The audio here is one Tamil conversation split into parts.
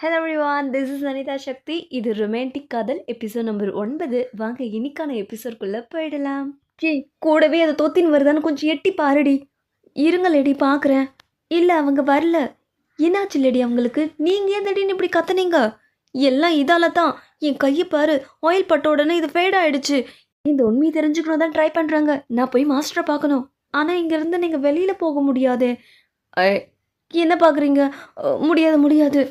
Hello everyone this is Anitha Sakthi இது ரொமான்டிக் காதல் எபிசோட் நம்பர் ஒன்பது. வாங்க இன்னைக்கான எபிசோட்குள்ளே போயிடலாம். ஜி கூடவே அதை தோத்தின் வருதான்னு கொஞ்சம் எட்டி பாருடி. இருங்க லேடி பார்க்குறேன் இல்லை அவங்க வரல. என்னாச்சு லேடி அவங்களுக்கு? நீங்கள் ஏன் திடீர்னு இப்படி கத்துனீங்க? எல்லாம் இதால தான். என் கையை பாரு ஆயில் பட்ட உடனே இது ஃபேட் ஆயிடுச்சு. இந்த உண்மையை தெரிஞ்சுக்கணும் தான் ட்ரை பண்ணுறாங்க நான் போய் மாஸ்டரை பார்க்கணும். ஆனால் இங்கேருந்து நீங்கள் வெளியில் போக முடியாதே. என்ன பார்க்குறீங்க முடியாது முடியாது.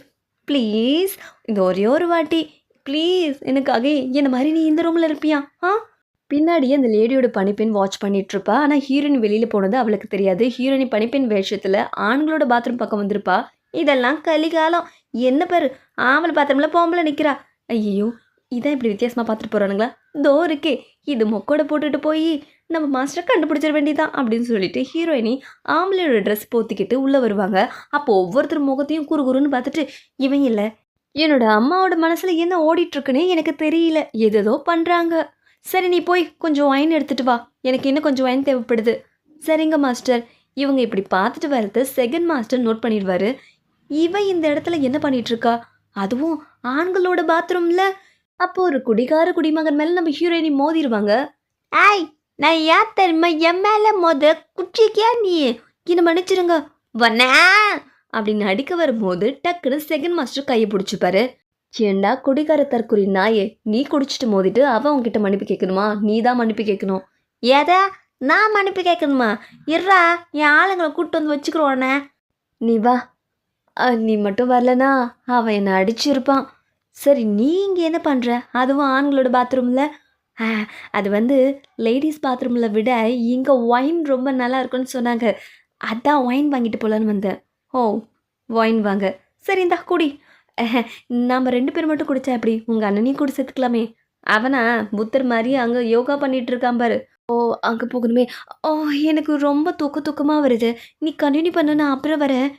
ப்ளீஸ் இந்த ஒரே ஒரு வாட்டி. ப்ளீஸ் எனக்காக என்ன மாதிரி நீ இந்த ரூமில் இருப்பியா? ஆ? பின்னாடியே அந்த லேடியோட பனிப்பெண் வாட்ச் பண்ணிட்டுருப்பா. ஆனால் ஹீரோயின் வெளியில் போனது அவளுக்கு தெரியாது. ஹீரோயின் பனிப்பெண் வேஷத்தில் ஆண்களோட பாத்ரூம் பக்கம் வந்திருப்பா. இதெல்லாம் கலிகாலம். என்ன பேர் ஆம்பளை பாத்ரூமில் பொம்பளை நிற்கிறா ஐயோ இதான் இப்படி வித்தியாசமாக பார்த்துட்டு போகிறானுங்களா தோ இருக்கே இது மொக்கோட போட்டுட்டு போய் நம்ம மாஸ்டரை கண்டுபிடிச்சிட வேண்டியதான் அப்படின்னு சொல்லிட்டு ஹீரோயினி ஆம்பளையோட ட்ரெஸ் போத்திக்கிட்டு உள்ளே வருவாங்க. அப்போ ஒவ்வொருத்தர் முகத்தையும் குறு குறுன்னு பார்த்துட்டு இவன் இல்லை. என்னோட அம்மாவோட மனசில் என்ன ஓடிட்டுருக்குன்னு எனக்கு தெரியல. எதோ பண்ணுறாங்க சரி நீ போய் கொஞ்சம் ஒயின் எடுத்துட்டு வா. எனக்கு இன்னும் கொஞ்சம் ஒயின் தேவைப்படுது. சரிங்க மாஸ்டர் இவங்க இப்படி பார்த்துட்டு வரது செகண்ட் மாஸ்டர் நோட் பண்ணிடுவார். இவன் இந்த இடத்துல என்ன பண்ணிகிட்ருக்கா அதுவும் ஆண்களோட பாத்ரூமில் அப்போ ஒரு குடிகார குடிமகன் மேலே நம்ம ஹீரோயினி மோதிடுவாங்க. ஆய் நான் ஏன் தெரியுமா என் மேலே மோத குச்சிக்கியா நீ? என்ன மன்னிச்சிருங்க. வண்ணா! அப்படின்னு அடிக்க வரும்போது டக்குன்னு செகண்ட் மாஸ்டர் கையை பிடிச்சிப்பாரு ஏண்டா குடிகார தற்குறி நாயே நீ குடிச்சிட்டு மோதிட்டு அவன் உங்ககிட்ட மன்னிப்பு கேட்கணுமா? நீ தான் மன்னிப்பு கேட்கணும். ஏதா? நான் மன்னிப்பு கேட்கணுமா? இர்றா என் ஆளுங்களை கூப்பிட்டு வந்து வச்சுக்கிறோண்ணே நீ வா. நீ மட்டும் வரலனா அவன் என்னை அடிச்சிருப்பான். சரி நீ இங்கே என்ன பண்ணுற அதுவும் ஆண்களோட பாத்ரூமில் அது வந்து லேடிஸ் பாத்ரூமில் விட இங்கே ஒயின் ரொம்ப நல்லா இருக்குன்னு சொன்னாங்க. அதான் ஒயின் வாங்கிட்டு போகலான்னு வந்தேன். ஓ ஒயின் வாங்க. சரி இந்தா குடி. நாம் ரெண்டு பேர் மட்டும் குடித்தா எப்படி? உங்கள் அண்ணனையும் கூட சேர்த்துக்கலாமே. அவனா புத்தர் மாதிரி அங்கே யோகா பண்ணிகிட்டு இருக்கான் பாரு. ஓ அங்கே போகணுமே. ஓ எனக்கு ரொம்ப தூக்க தூக்கமாக வருது. நீ கண்டினியூ பண்ண நான் அப்புறம் வரேன்.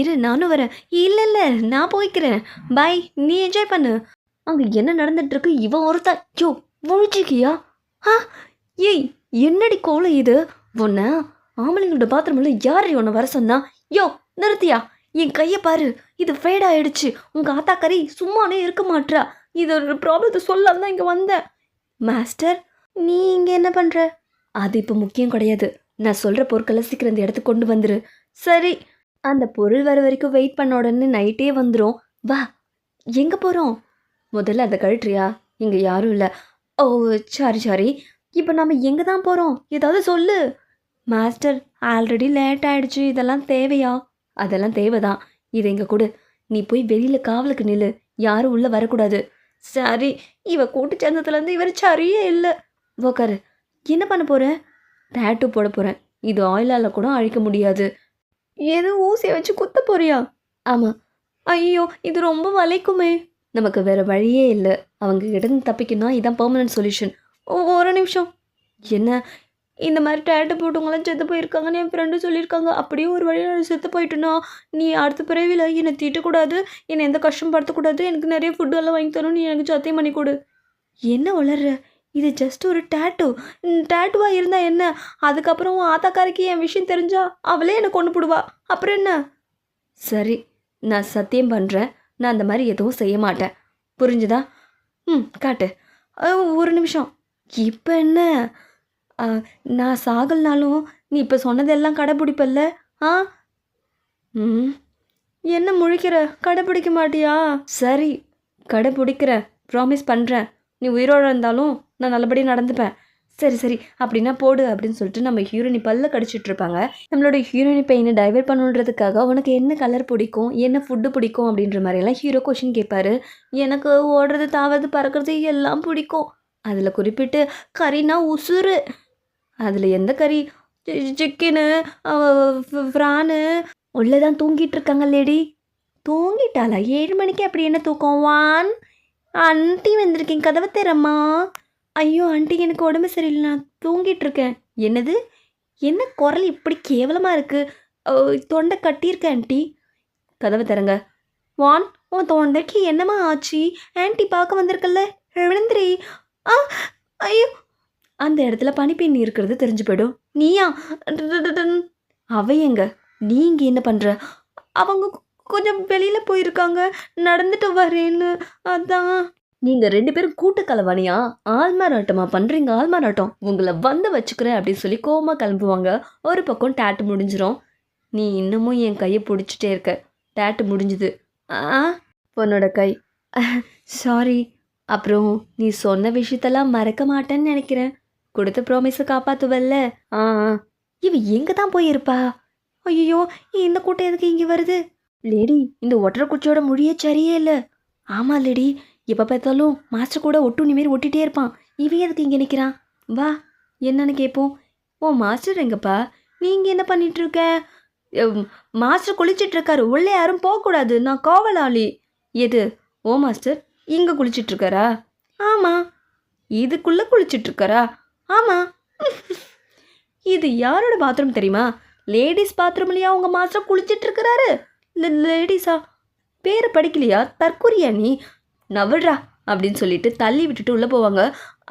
இரு நானும் வரேன். இல்லை இல்லை நான் போய்க்கிறேன். பை நீ என்ஜாய் பண்ணு. அங்கே என்ன நடந்துட்டுருக்கு இவன் ஒருத்தா யோ முழிச்சிக்கியா ஆ ஏய் என்னடி கோலம் இது? உன்ன ஆம்பளைங்களோட பாத்ரூமில் யார் உன்னை வர சொன்னா? யோ நிறுத்தியா? என் கையை பாரு இது ஃபேட் ஆயிடுச்சு. உங்கள் ஆத்தா கறி சும்மானே இருக்க மாட்றா. இது ஒரு ப்ராப்ளத்தை சொல்லாம தான் இங்கே வந்தேன் மாஸ்டர் நீ இங்கே என்ன பண்ணுற அது இப்போ முக்கியம் கிடையாது. நான் சொல்கிற பொருட்களை சீக்கிரம் இந்த இடத்துக்கு கொண்டு வந்துரு. சரி அந்த பொருள் வர வரைக்கும் வெயிட் பண்ண உடனே நைட்டே வந்துடும் வா எங்கே போகிறோம் முதல்ல அதை கழட்டுறியா? இங்கே யாரும் இல்லை. Oh sorry sorry. இப்போ நம்ம எங்கே தான் போகிறோம் ஏதாவது சொல்லு. மாஸ்டர் ஆல்ரெடி லேட் ஆயிடுச்சு. இதெல்லாம் தேவையா? அதெல்லாம் தேவைதான். இது எங்கே கொடு. நீ போய் வெளியில் காவலுக்கு நில்லு. யாரும் உள்ளே வரக்கூடாது. சரி இவ கூட்டு சேர்ந்ததுலேருந்து இவர் சரியே இல்லை. உக்காரு. என்ன பண்ண போகிறேன் டேட்டு போட போகிறேன் இது ஆயிலால் கூட அழிக்க முடியாது. ஏதோ ஊசியை வச்சு குத்த போறியா? ஆமாம் ஐயோ இது ரொம்ப வளைக்குமே நமக்கு வேறு வழியே இல்லை. அவங்க இடந்து தப்பிக்கணும் இதான் பெர்மனன்ட் சொல்யூஷன் ஓ ஒரு நிமிஷம். என்ன? இந்த மாதிரி டேட்டு போட்டவங்களாம் செத்து போயிருக்காங்கன்னு என் ஃப்ரெண்டு சொல்லியிருக்காங்க. அப்படியே ஒரு வழியில் நான் செத்து போயிட்டேன்னா நீ அடுத்த பிறவியில் என்னை தீட்டக்கூடாது என்னை எந்த கஷ்டம் படுத்தக்கூடாது எனக்கு நிறைய ஃபுட்டெல்லாம் வாங்கி தரணும் நீ எனக்கு சத்தியம் பண்ணி கொடு. என்ன வளர்ற? இது ஜஸ்ட் ஒரு டேட்டு டேட்டுவாக இருந்தால் என்ன? அதுக்கப்புறம் உன் ஆத்தாக்காரிக்கு என் விஷயம் தெரிஞ்சா அவளே என்னை கொண்டு போடுவா. அப்புறம் என்ன? சரி நான் சத்தியம் பண்ணுறேன் நான் அந்த மாதிரி எதுவும் செய்ய மாட்டேன். புரிஞ்சுதா? ம் காட்டு. ஒரு நிமிஷம். இப்போ என்ன? நான் சாகல்னாலும் நீ இப்போ சொன்னதெல்லாம் கடைப்பிடிப்பல்ல ஆ? ம். என்ன முழிக்கிற? கடைப்பிடிக்க மாட்டியா? சரி கடைப்பிடிக்கிற ப்ராமிஸ் பண்ணுறேன் நீ உயிரோடு இருந்தாலும் நான் நல்லபடியாக நடந்துப்பேன். சரி சரி அப்படின்னா போடு அப்படின்னு சொல்லிட்டு நம்ம ஹீரோயினி பல்ல கடிச்சிட்டு இருப்பாங்க நம்மளோட ஹீரோயினி பெயினை டைவெர்ட் பண்ணுன்றதுக்காக உனக்கு என்ன கலர் பிடிக்கும் என்ன ஃபுட்டு பிடிக்கும் அப்படின்ற மாதிரியெல்லாம் ஹீரோ கொஷின் கேட்பாரு. எனக்கு ஓடுறது தாவது பறக்கிறது எல்லாம் பிடிக்கும். அதில் குறிப்பிட்டு கறினா உசுறு. அதில் எந்த கறி? சிக்கனு ஃப்ரானு உள்ளே தான் தூங்கிட்டு இருக்காங்க லேடி தூங்கிட்டாளா? ஏழு மணிக்கு அப்படி என்ன தூக்கம்? வான் ஆண்டி வந்திருக்கேன் கதவை திறம்மா. ஐயோ ஆண்டி எனக்கு உடம்பு சரியில்லை. நான் தூங்கிட்டு இருக்கேன் என்னது? என்ன குரல் இப்படி கேவலமாக இருக்குது தொண்டை கட்டியிருக்கேன் ஆண்டி. கதவை தரங்க வான் உன் தொண்டைக்கு என்னம்மா ஆச்சு? ஆண்டி பார்க்க வந்திருக்கல்ல. எழுந்திரி. ஆ ஐயோ. அந்த இடத்துல பனிப்பெண் இருக்கிறது தெரிஞ்சு போயிடும். நீயா? அவ எங்க? நீ இங்கே என்ன பண்ணுற அவங்க கொஞ்சம் வெளியில் போயிருக்காங்க. நடந்துட்டு வரேன்னு. அதான். நீங்கள் ரெண்டு பேரும் கூட்டு கலவாணியா? ஆள்மாராட்டமா பண்ணுறீங்க ஆள்மாராட்டம் உங்களை வந்து வச்சுக்கிறேன் அப்படின்னு சொல்லி கோமா கிளம்புவாங்க. ஒரு பக்கம் டேட்டு முடிஞ்சிடும் நீ இன்னமும் என் கையை பிடிச்சிட்டே இருக்க. டேட்டு முடிஞ்சுது. ஆ பொண்ணோட கை. சாரி. அப்புறம் நீ சொன்ன விஷயத்தெல்லாம் மறக்க மாட்டேன்னு நினைக்கிறேன். கொடுத்த ப்ராமிஸை காப்பாற்றுவல்ல ஆ ஆ. இவ எங்கே தான் போயிருப்பா? ஐயோ இந்த கூட்டம் எதுக்கு இங்கே வருது? லேடி இந்த ஒட்டரை குச்சியோட மொழியே சரியே இல்லை. ஆமாம் லேடி. எப்போ பார்த்தாலும் மாஸ்டர் கூட ஒட்டுண்ணி மாரி ஒட்டிகிட்டே இருப்பான். இவன் எதுக்கு இங்கே நிற்கிறான் வா என்னன்னு கேட்போம். ஓ மாஸ்டர் எங்கப்பா? நீங்கள் என்ன பண்ணிகிட்ருக்க மாஸ்டர் குளிச்சிட்ருக்காரு உள்ளே யாரும் போகக்கூடாது. நான் காவலாளி. எது? ஓ மாஸ்டர் இங்கே குளிச்சிட்ருக்காரா ஆமாம் இதுக்குள்ளே குளிச்சிட்ருக்காரா ஆமாம் இது யாரோட பாத்ரூம் தெரியுமா? லேடிஸ் பாத்ரூம்லையா உங்கள் மாஸ்டர் குளிச்சிட்ருக்கிறாரு இல்லை லேடிஸா? பேரை படிக்கலையா? தற்கொரியா நீ? நவடுறா அப்படின்னு சொல்லிட்டு தள்ளி விட்டுட்டு உள்ளே போவாங்க.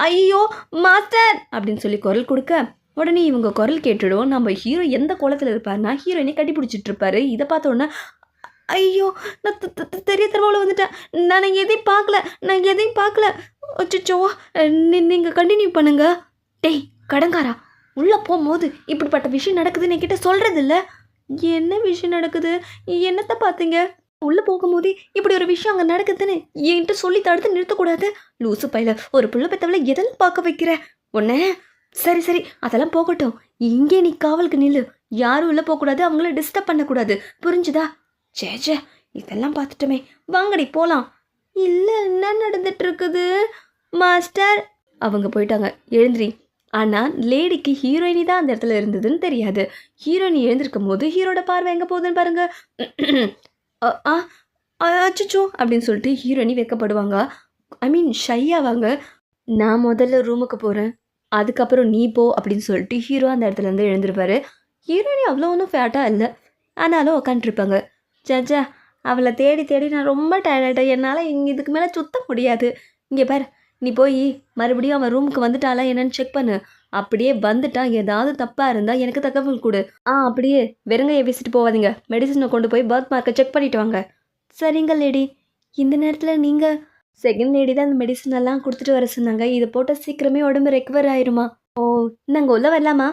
ஐயோ மாஸ்டர்! அப்படின்னு சொல்லி குரல் கொடுக்க உடனே இவங்க குரல் கேட்டுடும். நம்ம ஹீரோ எந்த கோலத்தில் இருப்பாருன்னா ஹீரோயினை கட்டி பிடிச்சிட்டு இருப்பாரு. இதை பார்த்தோன்னே ஐயோ நான் தெரிய தரவாவில் வந்துட்டேன். நான் எதையும் பார்க்கல. நான் எதையும் பார்க்கல. அச்சோ நீங்கள் கண்டினியூ பண்ணுங்க. டேய் கடங்காரா உள்ளே போகும்போது இப்படிப்பட்ட விஷயம் நடக்குதுன்னு என்கிட்ட சொல்கிறது இல்லை என்ன விஷயம் நடக்குது? என்னத்தை பார்த்தீங்க? உள்ளே போகும்போது இப்படி ஒரு விஷயம் அங்கே நடக்குதுன்னு என்கிட்ட சொல்லி தடுத்து நிறுத்தக்கூடாது. லூசு பையில ஒரு பிள்ளை பெத்தவளை எதெல்லாம் பார்க்க வைக்கிற? உன்ன? சரி சரி அதெல்லாம் போகட்டும். இங்கே நீ காவலுக்கு நில்லு. யாரும் உள்ளே போகக்கூடாது அவங்கள டிஸ்டர்ப் பண்ணக்கூடாது. புரிஞ்சுதா? சே சே இதெல்லாம் பார்த்துட்டோமே. வாங்கடி போகலாம் இல்லை என்ன நடந்துட்டு இருக்குது மாஸ்டர். அவங்க போயிட்டாங்க. எழுந்திரி. ஆனால் லேடிக்கு ஹீரோயினி தான் அந்த இடத்துல இருந்ததுன்னு தெரியாது. ஹீரோயினி எழுந்திருக்கும் போது ஹீரோட பார்வை எங்கே போகுதுன்னு பாருங்க. ஆ அச்சோ அப்படின்னு சொல்லிட்டு ஹீரோயினி வைக்கப்படுவாங்க ஐ மீன் ஷையாவாங்க. நான் முதல்ல ரூமுக்கு போகிறேன் அதுக்கப்புறம் நீ போ அப்படின்னு சொல்லிட்டு ஹீரோ அந்த இடத்துல இருந்து எழுந்திருப்பாரு. ஹீரோயினி அவ்வளோ ஒன்றும் ஃபேட்டாக இல்லை. ஆனாலும் உக்காண்ட்ருப்பாங்க ஜஜா அவளை தேடி தேடி நான் ரொம்ப டயர்டாயிட்டேன் என்னால் இங்கே இதுக்கு மேலே சுத்த முடியாது. இங்கே பார் நீ போய் மறுபடியும் அவன் ரூமுக்கு வந்துட்டாளா என்னன்னு செக் பண்ணு. அப்படியே வந்துட்டால் ஏதாவது தப்பாக இருந்தால் எனக்கு தகவல் கொடு. ஆ அப்படியே வெறுங்கையை வீசிட்டு போகாதீங்க மெடிசனை கொண்டு போய் பர்த் மார்க்கை செக் பண்ணிட்டு வாங்க. சரிங்க லேடி இந்த நேரத்தில் நீங்கள் செகண்ட் லேடி தான் அந்த மெடிசன் எல்லாம் கொடுத்துட்டு வர சொன்னாங்க. இதை போட்டால் சீக்கிரமே உடம்பு ரெக்கவர் ஆயிருமா? ஓ நாங்கள் உள்ள வரலாமா?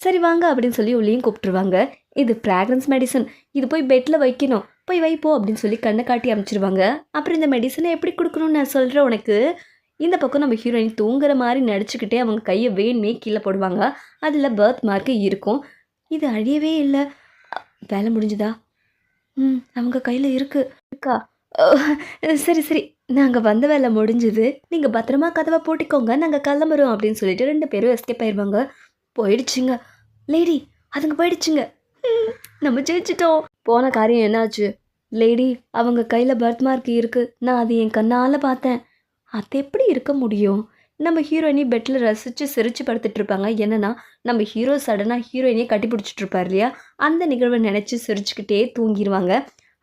சரி வாங்க அப்படின்னு சொல்லி உள்ளேயும் கூப்பிட்டுருவாங்க. இது ஃப்ராக்ரன்ஸ் மெடிசன் இது போய் பெட்டில் வைக்கணும். போய் வைப்போ அப்படின்னு சொல்லி கண்ணை காட்டி அமைச்சிருவாங்க. அப்புறம் இந்த மெடிசனை எப்படி கொடுக்கணும்னு நான் சொல்கிறேன் உனக்கு. இந்த பக்கம் நம்ம ஹீரோயின் தூங்குற மாதிரி நடிச்சுக்கிட்டே அவங்க கையை வேணுமே கீழே போடுவாங்க. அதில் பர்த் மார்க்கு இருக்கும். இது அழியவே இல்லை. வேலை முடிஞ்சுதா? ம் அவங்க கையில் இருக்குது இருக்கா சரி சரி. நாங்கள் வந்த வேலை முடிஞ்சுது. நீங்கள் பத்திரமா கதவை போட்டிக்கோங்க. நாங்கள் கிளம்புறோம் அப்படின்னு சொல்லிட்டு ரெண்டு பேரும் எஸ்கேப் ஆயிடுவாங்க போயிடுச்சுங்க. லேடி அதுங்க போயிடுச்சுங்க. நம்ம ஜெயிச்சிட்டோம். போன காரியம் என்னாச்சு? லேடி அவங்க கையில் பர்த் மார்க் இருக்குது நான் அது என் கண்ணால் பார்த்தேன். அது எப்படி இருக்க முடியும்? நம்ம ஹீரோயினி பெட்டில் ரசித்து சிரித்து படுத்துட்டு இருப்பாங்க. என்னென்னா நம்ம ஹீரோ சடனாக ஹீரோயினியை கட்டி பிடிச்சிட்டு இருப்பார் இல்லையா? அந்த நிகழ்வை நினச்சி சிரிச்சுக்கிட்டே தூங்கிடுவாங்க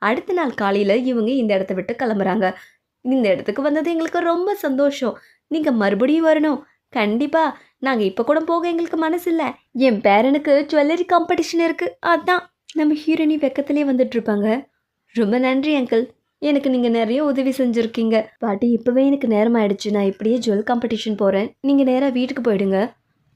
அடுத்த நாள் காலையில் இவங்க இந்த இடத்த விட்டு கிளம்புறாங்க. இந்த இடத்துக்கு வந்தது எங்களுக்கு ரொம்ப சந்தோஷம். நீங்கள் மறுபடியும் வரணும். கண்டிப்பாக நாங்கள் இப்போ கூட போக எங்களுக்கு மனசு இல்லை என் பேரனுக்கு ஜுவல்லரி காம்படிஷன் இருக்குது அதான். நம்ம ஹீரோயினி வெக்கத்திலே வந்துட்டு இருப்பாங்க. ரொம்ப நன்றி அங்கிள் எனக்கு நீங்கள் நிறைய உதவி செஞ்சுருக்கீங்க. பாட்டி இப்போவே எனக்கு நேரம் ஆயிடுச்சு நான் இப்படியே ஜுவல் காம்படிஷன் போகிறேன் நீங்கள் நேராக வீட்டுக்கு போயிடுங்க.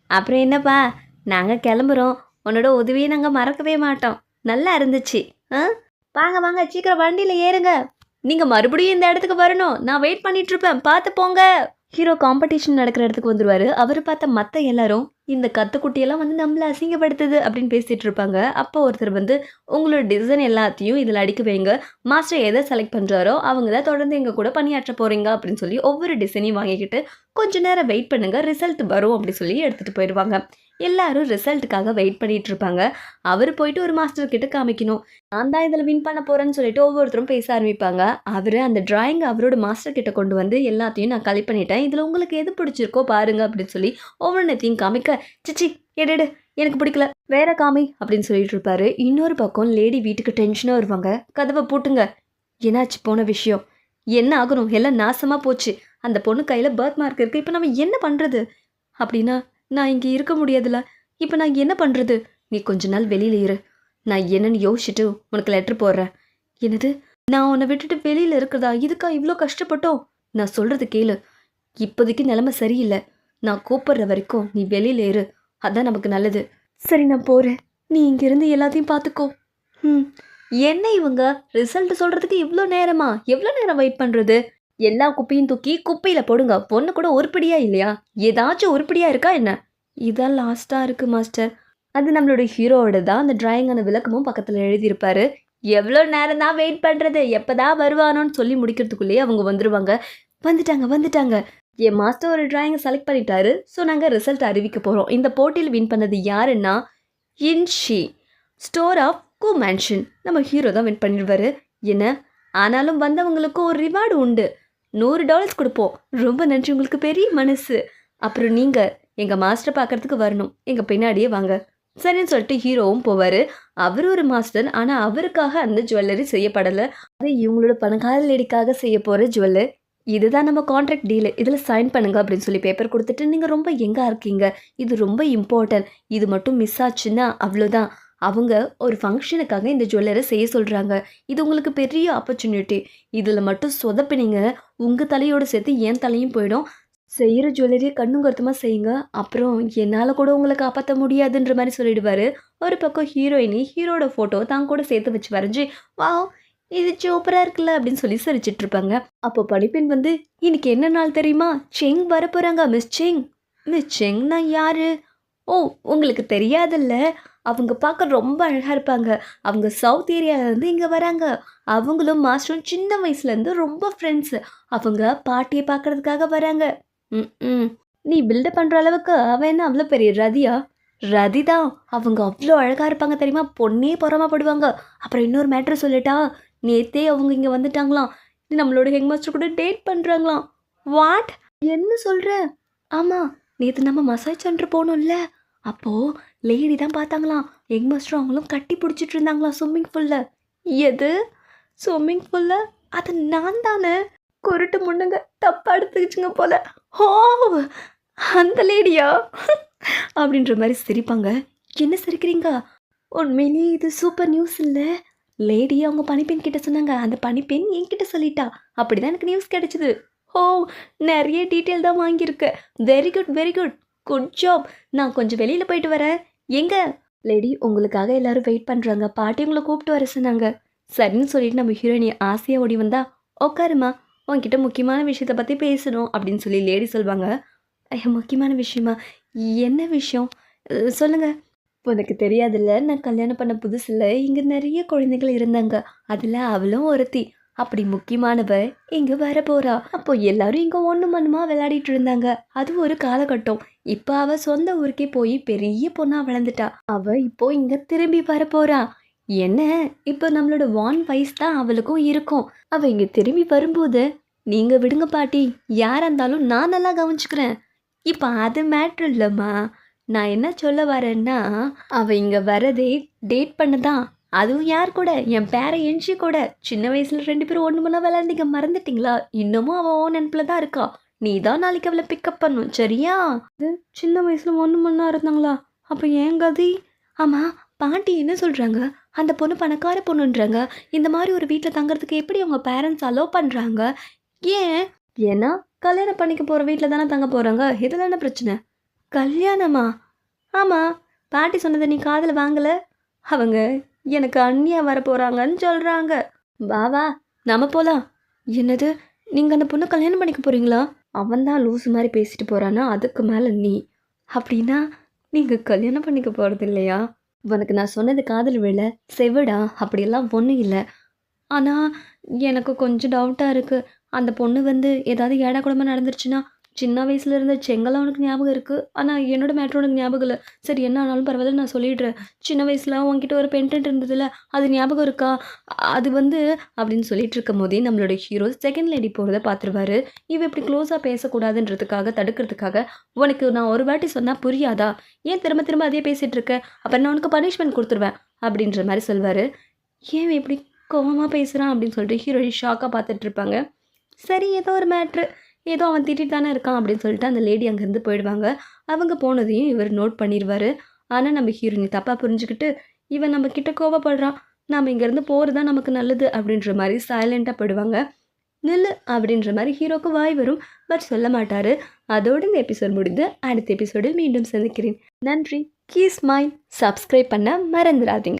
அப்புறம் என்னப்பா? நாங்கள் கிளம்புறோம். உன்னோட உதவியை நாங்கள் மறக்கவே மாட்டோம். நல்லா இருந்துச்சு. ஆ? வாங்க வாங்க. சீக்கிரம் வண்டியில் ஏறுங்க. நீங்கள் மறுபடியும் இந்த இடத்துக்கு வரணும். நான் வெயிட் பண்ணிகிட்ருப்பேன் பார்த்து போங்க. ஹீரோ காம்படிஷன் நடக்கிற இடத்துக்கு வந்துடுவார் அவர் பார்த்த மற்ற எல்லாரும் இந்த கத்துக்குட்டியெல்லாம் வந்து நம்மளை அசிங்கப்படுத்துது அப்படின்னு பேசிகிட்டு இருப்பாங்க. அப்போ ஒருத்தர் வந்து உங்களோட டிசைன் எல்லாத்தையும் இதில் அடிக்க வைங்க. மாஸ்டர் எதை செலக்ட் பண்ணுறாரோ அவங்க தான் தொடர்ந்து எங்கள் கூட பணியாற்ற போகிறீங்க அப்படின்னு சொல்லி ஒவ்வொரு டிசைனையும் வாங்கிக்கிட்டு கொஞ்ச நேரம் வெயிட் பண்ணுங்கள் ரிசல்ட் வரும் அப்படின்னு சொல்லி எடுத்துகிட்டு போயிடுவாங்க. எல்லாரும் ரிசல்ட்டுக்காக வெயிட் பண்ணிட்டு இருப்பாங்க அவர் போயிட்டு ஒரு மாஸ்டர் கிட்ட காமிக்கணும். நான் தான் இதில் வின் பண்ண போகிறேன்னு சொல்லிட்டு ஒவ்வொருத்தரும் பேச ஆரம்பிப்பாங்க. அவர் அந்த டிராயிங் அவரோட மாஸ்டர் கிட்ட கொண்டு வந்து எல்லாத்தையும் நான் கலெக்ட் பண்ணிட்டேன். இதில் உங்களுக்கு எது பிடிச்சிருக்கோ பாருங்க அப்படின்னு சொல்லி ஒவ்வொன்றத்தையும் காமிக்க சிச்சி எடுடு எனக்கு பிடிக்கல. வேற காமி அப்படின்னு சொல்லிட்டு இருப்பாரு இன்னொரு பக்கம் லேடி வீட்டுக்கு டென்ஷனாக வருவாங்க. கதவை பூட்டுங்க. என்னாச்சு போன விஷயம்? என்ன ஆகணும்? எல்லாம் நாசமாக போச்சு. அந்த பொண்ணு கையில் பர்த் மார்க் இருக்குது இப்போ நம்ம என்ன பண்ணுறது அப்படின்னா நான் இங்கே இருக்க முடியாதுல்ல இப்போ நான் என்ன பண்ணுறது நீ கொஞ்ச நாள் வெளியில் இரு. நான் என்னன்னு யோசிச்சுட்டு உனக்கு லெட்ரு போடுறேன். என்னது? நான் உன்னை விட்டுட்டு வெளியில் இருக்கிறதா? இதுக்கா இவ்வளோ கஷ்டப்பட்டோம்? நான் சொல்கிறது கேளு. இப்போதைக்கு நிலைமை சரியில்லை. நான் கூப்பிடுற வரைக்கும் நீ வெளியில் இரு. அதான் நமக்கு நல்லது. சரி நான் போகிறேன் நீ இங்கேருந்து எல்லாத்தையும் பார்த்துக்கோ. ம் என்ன இவங்க? ரிசல்ட் சொல்கிறதுக்கு இவ்வளோ நேரமா? எவ்வளோ நேரம் வெயிட் பண்ணுறது எல்லா குப்பையும் தூக்கி குப்பையில் போடுங்க. பொண்ணு கூட உருப்படியா இல்லையா? ஏதாச்சும் உருப்படியா இருக்கா என்ன? இதான் லாஸ்ட்டாக இருக்குது மாஸ்டர் அது நம்மளோட ஹீரோவோட தான் அந்த டிராயிங்கான விளக்கமும் பக்கத்தில் எழுதியிருப்பாரு. எவ்வளோ நேரம் தான் வெயிட் பண்ணுறது எப்போ தான் வருவானோன்னு சொல்லி முடிக்கிறதுக்குள்ளேயே அவங்க வந்துடுவாங்க வந்துட்டாங்க வந்துட்டாங்க. என் மாஸ்டர் ஒரு டிராயிங்கை செலக்ட் பண்ணிட்டாரு. ஸோ நாங்கள் ரிசல்ட் அறிவிக்க போகிறோம் இந்த போட்டியில் வின் பண்ணது யாருன்னா இன்ஷி ஸ்டோர் ஆஃப் கூ மேன்ஷன் நம்ம ஹீரோ தான் வின் பண்ணிடுவாரு. என்ன? ஆனாலும் வந்தவங்களுக்கும் ஒரு ரிவார்டு உண்டு. நூறு டாலர்ஸ் கொடுப்போம். ரொம்ப நன்றி உங்களுக்கு பெரிய மனசு. அப்புறம் நீங்கள் எங்கள் மாஸ்டர் பார்க்கறதுக்கு வரணும். எங்கள் பின்னாடியே வாங்க. சரின்னு சொல்லிட்டு ஹீரோவும் போவார். அவர் ஒரு மாஸ்டர் ஆனால் அவருக்காக அந்த ஜுவல்லரி செய்யப்படலை. அது இவங்களோட பணக்கார லேடிக்காக செய்ய போகிற ஜுவல்லர் இதுதான் நம்ம கான்ட்ராக்ட் டீலு இதில் சைன் பண்ணுங்க அப்படின்னு சொல்லி பேப்பர் கொடுத்துட்டு நீங்கள் ரொம்ப எங்கே இருக்கீங்க. இது ரொம்ப இம்பார்ட்டன்ட் இது மட்டும் மிஸ் ஆச்சுன்னா அவ்வளோதான் அவங்க ஒரு ஃபங்க்ஷனுக்காக இந்த ஜுவல்லரை செய்ய சொல்கிறாங்க இது உங்களுக்கு பெரிய ஆப்பர்ச்சுனிட்டி இதில் மட்டும் சொதப்பினீங்க உங்கள் தலையோடு சேர்த்து என் தலையும் போயிடும். செய்கிற ஜுவல்லரியை கண்ணும் கருத்துமாக செய்யுங்க. அப்புறம் என்னால் கூட உங்களை காப்பாற்ற முடியாதுன்ற மாதிரி சொல்லிடுவார். ஒரு பக்கம் ஹீரோயினி ஹீரோட ஃபோட்டோ தான் கூட சேர்த்து வச்சு வரைஞ்சி வா இது சூப்பராக இருக்குல்ல அப்படின்னு சொல்லி சிரிச்சிட்டு இருப்பாங்க. அப்போ படிப்பெண் வந்து இன்னைக்கு என்ன நாள் தெரியுமா? செங் வர போகிறாங்க மிஸ் செங். மிஸ் செங்னா யார்? ஓ உங்களுக்கு தெரியாதில்ல. அவங்க பார்க்க ரொம்ப அழகாக இருப்பாங்க. அவங்க சவுத் ஏரியாவிலேருந்து இங்கே வராங்க. அவங்களும் மாஸ்டரும் சின்ன வயசுலேருந்து ரொம்ப ஃப்ரெண்ட்ஸு அவங்க பாட்டியை பார்க்கறதுக்காக வராங்க. ம் ம். நீ பில்டப் பண்ணுற அளவுக்கு அவன் என்ன அவ்வளோ பெரிய ரதியா? ரதி தான். அவங்க அவ்வளோ அழகாக இருப்பாங்க தெரியுமா? பொண்ணே பொறாமப்படுவாங்க அப்புறம் இன்னொரு மேட்ரு சொல்லிட்டா நேத்தே அவங்க இங்கே வந்துட்டாங்களாம். நம்மளோட ஹெங் மாஸ்டர் கூட டேட் பண்ணுறாங்களாம் வாட் என்ன சொல்கிற ஆமாம் நேற்று நம்ம மசாஜ் சென்டர் போனோம்ல. அப்போது லேடி தான் பார்த்தாங்களாம். எங் மாஸ்டரும் அவங்களும் கட்டி பிடிச்சிட்டு இருந்தாங்களாம் ஸ்விம்மிங் ஃபுல்லில் எது? ஸ்விம்மிங் ஃபுல்லில் அது நான் தானே. குருட்டு முன்னுங்க தப்பாக எடுத்துக்கிச்சுங்க போல. ஓ அந்த லேடியா? அப்படின்ற மாதிரி சிரிப்பாங்க. என்ன சிரிக்கிறீங்க? உண்மையிலேயே இது சூப்பர் நியூஸ் இல்லை. லேடி அவங்க பனிப்பெண் கிட்ட சொன்னாங்க. அந்த பனிப்பெண் என்கிட்ட சொல்லிட்டா. அப்படிதான் எனக்கு நியூஸ் கிடைச்சிது. ஓ நிறைய டீட்டெயில் தான் வாங்கியிருக்க. Very good very good good job நான் கொஞ்சம் வெளியில் போயிட்டு வரேன். எங்க? லேடி உங்களுக்காக எல்லாரும் வெயிட் பண்ணுறாங்க பாட்டி உங்களை கூப்பிட்டு வர சொன்னாங்க. சரின்னு சொல்லிட்டு நம்ம ஹீரோயினி ஆசையாக ஓடி வந்தா உட்காருமா உன்கிட்ட முக்கியமான விஷயத்தை பற்றி பேசணும் அப்படின்னு சொல்லி லேடி சொல்லுவாங்க ஐயா முக்கியமான விஷயமா? என்ன விஷயம்? சொல்லுங்கள் சொல்லுங்க. உனக்கு தெரியாதுல்ல நான் கல்யாணம் பண்ண புதுசில் இங்கே நிறைய குழந்தைகள் இருந்தாங்க. அதில் அவளும் ஒருத்தி. அப்படி முக்கியமானவ இங்கே வர போறா அப்போ எல்லாரும் இங்கே ஒன்று மண்ணுமா விளையாடிட்டு இருந்தாங்க. அது ஒரு காலகட்டம். இப்போ அவ சொந்த ஊருக்கே போய் பெரிய பொண்ணா வளர்ந்துட்டா. அவ இப்போ இங்க திரும்பி வர போறா என்ன? இப்போ நம்மளோட வான் வயசு தான் அவளுக்கும் இருக்கும். அவ இங்க திரும்பி வரும்போது நீங்க விடுங்க பாட்டி. யாரா இருந்தாலும் நான் நல்லா கவனிச்சுக்கிறேன். இப்போ அது மேட்ரு இல்லைம்மா. நான் என்ன சொல்ல வரேன்னா அவள் இங்கே வரதே டேட் பண்ணதான். அதுவும் யார் கூட? என் பேர என்ஷி கூட. சின்ன வயசுல ரெண்டு பேரும் ஒன்று மணி விளையாண்டிங்க. மறந்துட்டீங்களா? இன்னமும் அவள் ஓ நினப்பில் தான் இருக்கா. நீ தான் நாளைக்கு அவளை பிக்கப் பண்ணும். சரியா? இது சின்ன வயசுல ஒன்று மணி இருந்தாங்களா? அப்போ ஏன் கதி? ஆமாம் பாட்டி என்ன சொல்கிறாங்க அந்த பொண்ணு பணக்கார பொண்ணுன்றாங்க. இந்த மாதிரி ஒரு வீட்டில் தங்குறதுக்கு எப்படி அவங்க பேரண்ட்ஸ் அலோவ் பண்ணுறாங்க ஏன்? ஏன்னா கல்யாணம் பண்ணிக்க போகிற வீட்டில் தானே தங்க போகிறாங்க இதில் என்ன பிரச்சனை? கல்யாணமா? ஆமாம் பாட்டி சொன்னதை நீ காதில் வாங்கலை? அவங்க எனக்கு அண்ணியா வரப்போகிறாங்கன்னு சொல்கிறாங்க வா வா நாம போகலாம் என்னது நீங்கள் அந்த பொண்ணை கல்யாணம் பண்ணிக்க போகிறீங்களா அவன் தான் லூஸ் மாதிரி பேசிட்டு போகிறான்னா அதுக்கு மேலே நீ. அப்படின்னா நீங்கள் கல்யாணம் பண்ணிக்க போகிறது இல்லையா? உனக்கு நான் சொன்னது காதல் விழ செவிடா அப்படியெல்லாம் ஒன்றும் இல்லை. ஆனால் எனக்கு கொஞ்சம் டவுட்டாக இருக்குது அந்த பொண்ணு வந்து ஏதாவது ஏடா குடும்பம் நடந்துருச்சுன்னா சின்ன வயசுல இருந்த செங்கலாம் உனக்கு ஞாபகம் இருக்குது ஆனால் என்னோட மேட்ரு உனக்கு ஞாபகம் இல்லை. சரி என்ன ஆனாலும் பரவாயில்ல நான் சொல்லிடுறேன். சின்ன வயசில் உன்கிட்ட ஒரு பென்டென்ட் இருந்ததுல அது ஞாபகம் இருக்கா? அது வந்து அப்படின்னு சொல்லிட்டு இருக்கும் போதே நம்மளோட ஹீரோ செகண்ட் லேடி போகிறத பார்த்துருவாரு. இவ இப்படி க்ளோஸாக பேசக்கூடாதுன்றதுக்காக தடுக்கிறதுக்காக உனக்கு நான் ஒரு வாட்டி சொன்னால் புரியாதா? ஏன் திரும்ப திரும்ப அதே பேசிகிட்டு இருக்க? அப்போ நான் உனக்கு பனிஷ்மெண்ட் கொடுத்துருவேன் அப்படின்ற மாதிரி சொல்வார். ஏன் இப்படி கோபமாக பேசுகிறான் அப்படின்னு சொல்லிட்டு ஹீரோயின் ஷாக்காக பார்த்துட்டு இருப்பாங்க. சரி ஏதோ ஒரு மேட்ரு ஏதோ அவன் திட்டிட்டு தானே இருக்கான் அப்படின்னு சொல்லிட்டு அந்த லேடி அங்கேருந்து போயிடுவாங்க. அவங்க போனதையும் இவர் நோட் பண்ணிடுவார். ஆனால் நம்ம ஹீரோயினி தப்பாக புரிஞ்சுக்கிட்டு இவன் நம்ம கிட்ட கோவப்படுறான். நாம் இங்கேருந்து போகிறது தான் நமக்கு நல்லது அப்படின்ற மாதிரி சைலண்ட்டாக போயிடுவாங்க. நில்லு அப்படின்ற மாதிரி ஹீரோக்கு வாய் வரும். பட் சொல்ல மாட்டார். அதோடு இந்த எபிசோட் முடிந்து அடுத்த எபிசோடில் மீண்டும் சந்திக்கிறேன். நன்றி. கீஸ் மைண்ட் சப்ஸ்கிரைப் பண்ண மறந்துடாதீங்க.